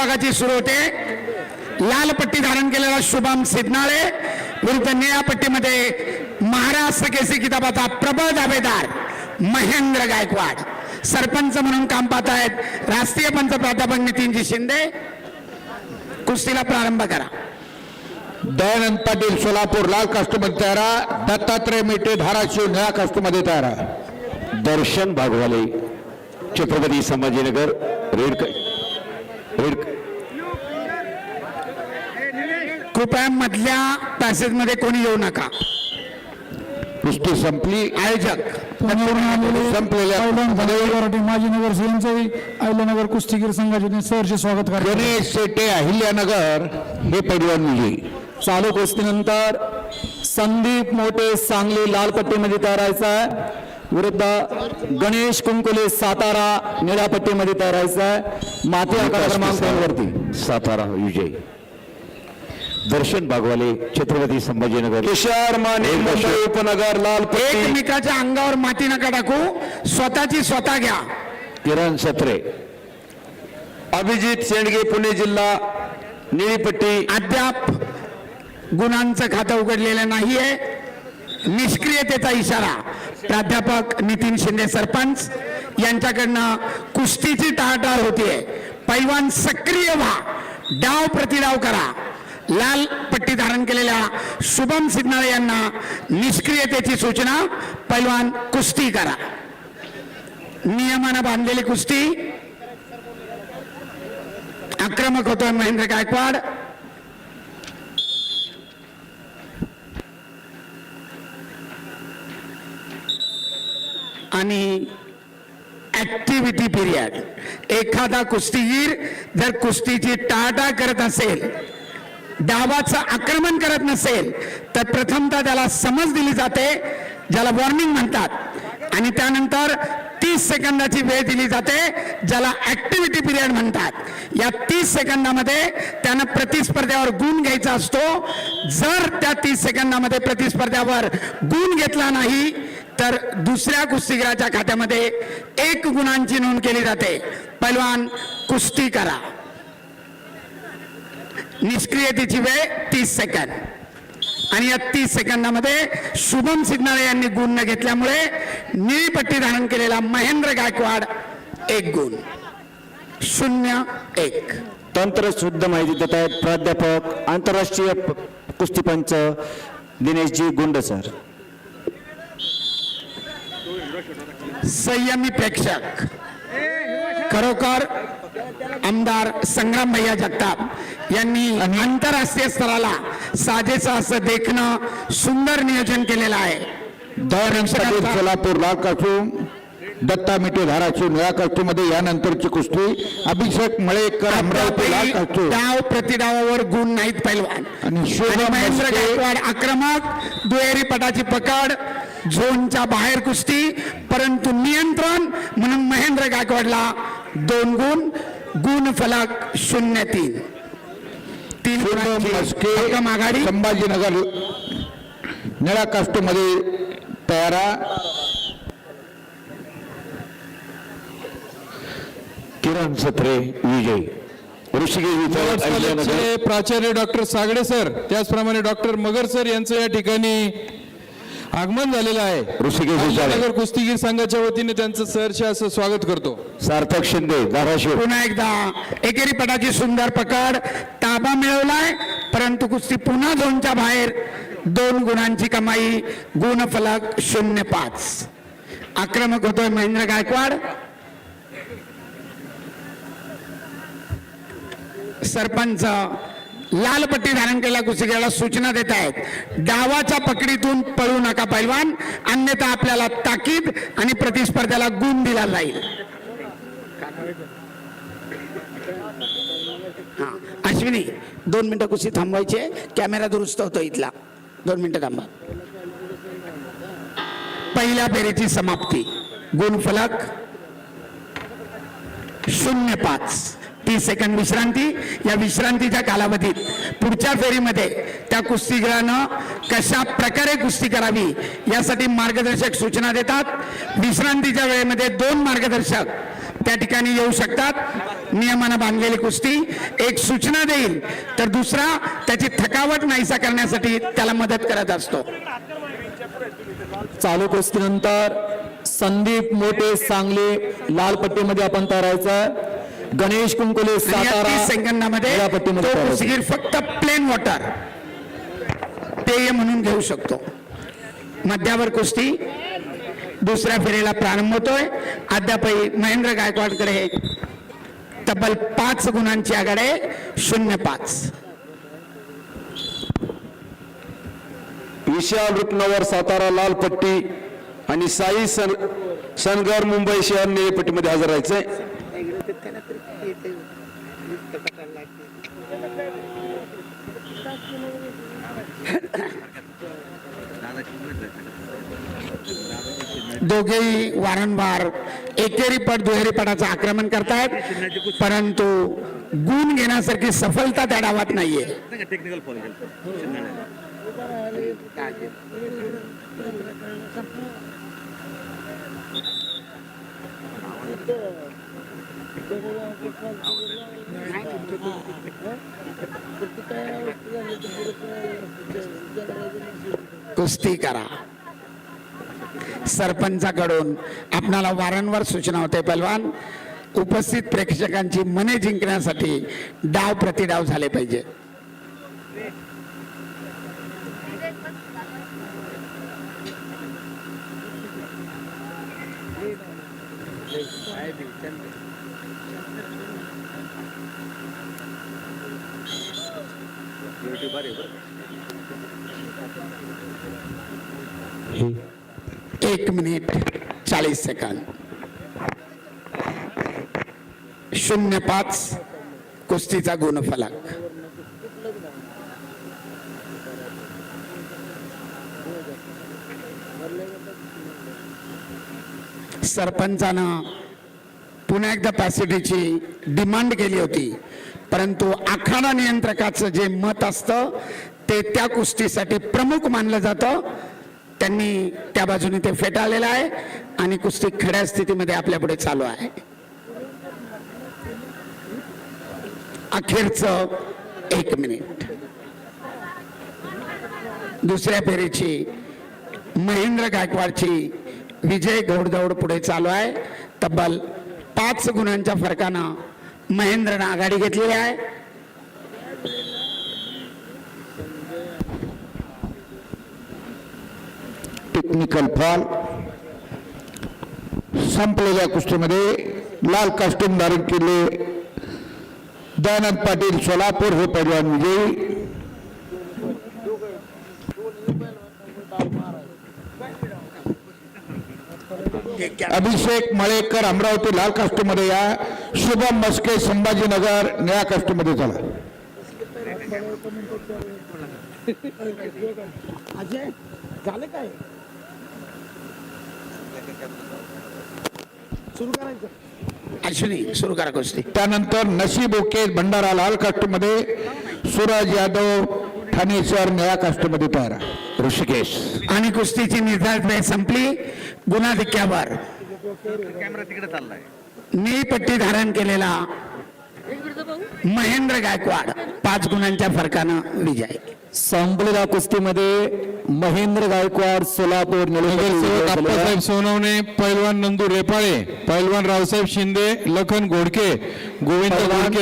विभागाची सुरू होते. लाल पट्टी धारण केलेला शुभम सिद्नाळे विरुद्ध निळ्या पट्टीमध्ये महाराष्ट्र केसरी किताबाचा प्रबळ दावेदार महेंद्र गायकवाड. सरपंच म्हणून काम पाहत आहेत राष्ट्रीय पंच प्राध्यापक नितीनजी शिंदे. कुस्तीला प्रारंभ करा. दयानंद पाटील सोलापूर लाल कास्टमध्ये तयार. दत्तात्रय मेटे धाराशिव निळ्या कास्टमध्ये तयार. दर्शन भागवाले छत्रपती संभाजीनगर रेड क- रेड कृपया मधल्या पॅसेजमध्ये कोणी येऊ नका. कुस्ती संपली. आयोजक. संपलेल्या माजी नगर यांचंही अहिल्यानगर कुस्तीगीर संघाचे सहर्ष स्वागत करतो गणेश शेटे अहिल्यानगर हे पैलवान विजयी चालू कुस्तीनंतर संदीप मोठे सांगली लाल पट्टीमध्ये तयारायचा आहे. विरुद्ध गणेश कुंकुले सातारा निळ्या पट्टीमध्ये तयारायचा आहे. माती आकार क्रमांक वरती सातारा विजय. दर्शन भागवाले छत्रपती संभाजीनगर. किशोर माने मुंबई उपनगर लाल एकमेकाच्या अंगावर माती नका टाकू. स्वतःची स्वतः घ्या. किरण सत्रे. अभिजित शेंडगे पुणे जिल्हा निळीपट्टी. अद्याप गुणांचं खातं उघडलेलं नाहीये. निष्क्रियतेचा इशारा. प्राध्यापक नितीन शिंदे सरपंच यांच्याकडनं कुस्तीची टाळटाळ होतीये. पैलवान सक्रिय व्हा. डाव प्रतिडाव करा. लाल पट्टी धारण केलेल्या शुभम सिग्नाळे यांना निष्क्रियतेची सूचना. पैलवान कुस्ती करा. नियमानं बांधलेली कुस्ती. आक्रमक होतोय महेंद्र गायकवाड. आणि ऍक्टिव्हिटी पिरियड एखादा कुस्तीगीर जर कुस्तीची टाटा करत असेल डावाचं आक्रमण करत नसेल तर प्रथमतः त्याला समज दिली जाते ज्याला वॉर्निंग म्हणतात. आणि त्यानंतर तीस सेकंदाची वेळ दिली जाते ज्याला ऍक्टिव्हिटी पिरियड म्हणतात. या तीस सेकंदामध्ये त्यानं प्रतिस्पर्ध्यावर गुण घ्यायचा असतो. जर त्या तीस सेकंदामध्ये प्रतिस्पर्ध्यावर गुण घेतला नाही तर दुसऱ्या कुस्तीगीराच्या खात्यामध्ये एक गुणांची नोंद केली जाते. पैलवान कुस्ती करा. निष्क्रियतेची वेळ तीस सेकंद. आणि या तीस सेकंदामध्ये शुभम सिग्नाळे यांनी गुण न घेतल्यामुळे निळी पट्टी धारण केलेला महेंद्र गायकवाड एक गुण. शून्य एक. तंत्र शुद्ध माहिती देत आहेत प्राध्यापक आंतरराष्ट्रीय कुस्तीपंच दिनेशजी गुंड सर. संयमी प्रेक्षक. खरोखर आमदार संग्राम भैया जगताप यांनी आंतरराष्ट्रीय स्तराला साजेचं असं देखणं सुंदर नियोजन केलेलं आहे. पाटील सोलापूर लाल दत्ता मिटे धाराशिव निळ्या कास्टूमध्ये यानंतरची कुस्ती. अभिषेक मळेकर अमरावती लाल डाव प्रतिडावावर गुण नाहीत पैलवान. आणि महेंद्र. गायकवाड आक्रमक दुहेरी पटाची पकड झोनच्या बाहेर कुस्ती परंतु नियंत्रण म्हणून महेंद्र गायकवाडला दोन गुण. गुण फलक शून्य तीन तीन गुणांची आघाडी संभाजीनगर निळ्या कास्टूमध्ये तयार आहे. किरण सत्रे विजय. ऋषिकेश प्राचार्य डॉक्टर सागडे सर. त्याचप्रमाणे डॉक्टर मगर सर यांचं या ठिकाणी आगमन झालेलं आहे. ऋषिकेश नगर कुस्तीगीर संघाच्या वतीने त्यांचं सहर्ष असं स्वागत करतो. सार्थक शिंदे धाराशिव. पुन्हा एकदा एकेरी पटाची सुंदर पकड ताबा मिळवलाय परंतु कुस्ती पुन्हा झोनच्या बाहेर दोन गुणांची कमाई गुण फलक शून्य पाच. आक्रमक होतोय महेंद्र गायकवाड. सरपंच लाल पट्टी धारण केलेल्या कुस्तीगीराला सूचना देत आहेत. डावाच्या पकडीतून पळू नका पैलवान. अन्यथा आपल्याला ताकीद आणि प्रतिस्पर्ध्याला गुण दिला जाईल. हा. अश्विनी दोन मिनिटं कुस्ती थांबवायचे कॅमेरा दुरुस्त होतो इथला. दोन मिनिटं थांबा. पहिल्या फेरीची समाप्ती. गुणफलक शून्य पाच. तीस सेकंद विश्रांती. या विश्रांतीच्या कालावधीत पुढच्या फेरीमध्ये त्या कुस्तीगीरानं कशा प्रकारे कुस्ती करावी यासाठी मार्गदर्शक सूचना देतात. विश्रांतीच्या वेळेमध्ये दोन मार्गदर्शक त्या ठिकाणी येऊ शकतात. नियमानं बांधलेली कुस्ती. एक सूचना देईल तर दुसरा त्याची थकावट नाहीसा करण्यासाठी त्याला मदत करत असतो. चालू कुस्तीनंतर संदीप मोठे सांगली लाल पट्टीमध्ये आपण तयारायचं गणेश कुंकुले सातारा सेकंदामध्ये तो फक्त प्लेन वॉटर पेय म्हणून घेऊ शकतो. मध्यावर कुस्ती दुसऱ्या फेरीला प्रारंभ होतोय. अद्यापही महेंद्र गायकवाडकडे तब्बल पाच गुणांची आघाडी आहे. शून्य पाच. विशाल रुपनवर सातारा लाल पट्टी आणि साई सन सनगर मुंबई शहर निळी पट्टीमध्ये हजर राहायचंय. दोघेही वारंवार एकेरी पट दुहेरी पटाचं आक्रमण करतायत परंतु गुण घेण्यासारखी सफलता त्या डावात नाहीये. कुस्ती करा. सरपंचाकडून आपणाला वारंवार सूचना होते पहलवान. उपस्थित प्रेक्षकांची मने जिंकण्यासाठी डाव प्रतिडाव झाले पाहिजे. एक मिनिट चाळीस सेकंद. शून्य पाच कुस्तीचा गुणफलक. सरपंचानं पुन्हा एकदा पॅसिटीची डिमांड केली होती. परंतु आखाडा नियंत्रकाचं जे मत असतं ते त्या कुस्तीसाठी प्रमुख मानलं जातं. त्यांनी त्या बाजूने ते फेटाळलेलं आहे आणि कुस्ती खड्या स्थितीमध्ये आपल्यापुढे चालू आहे. अखेरचं एक मिनिट. दुसऱ्या फेरीची महेंद्र गायकवाडची विजय घोडदौड पुढे चालू आहे. तब्बल पाच गुणांच्या फरकानं महेंद्रनं आघाडी घेतलेली आहे. टेक्निकल फॉल संपलेल्या कुस्तीमध्ये लाल कास्ट्यूम धारण केले. दयानंद पाटील सोलापूर हे पैलवान विजयी. अभिषेक मळेकर अमरावती लाल कास्टूमध्ये या. शुभम मस्के संभाजीनगर निळ्या कास्टूमध्ये चला अश्विनी सुरू करा कुस्ती. त्यानंतर नशीब ओके भंडारा लाल कास्टूमध्ये सूरज यादव ठाणे शहर निळ्या कास्टूमध्ये तयार आहे. ऋषिकेश। आणि कुस्तीची निर्धारित वेळ संपली. गुणाधिक्यावर निळी पट्टी धारण केलेला महेंद्र गायकवाड. पाच गुणांच्या फरकानं विजय. संपलेल्या कुस्तीमध्ये महेंद्र गायकवाड सोलापूर. आप्पासाहेब सोनवणे पैलवान नंदू रेपाळे पैलवान रावसाहेब शिंदे लखन घोडके गोविंद घोडके.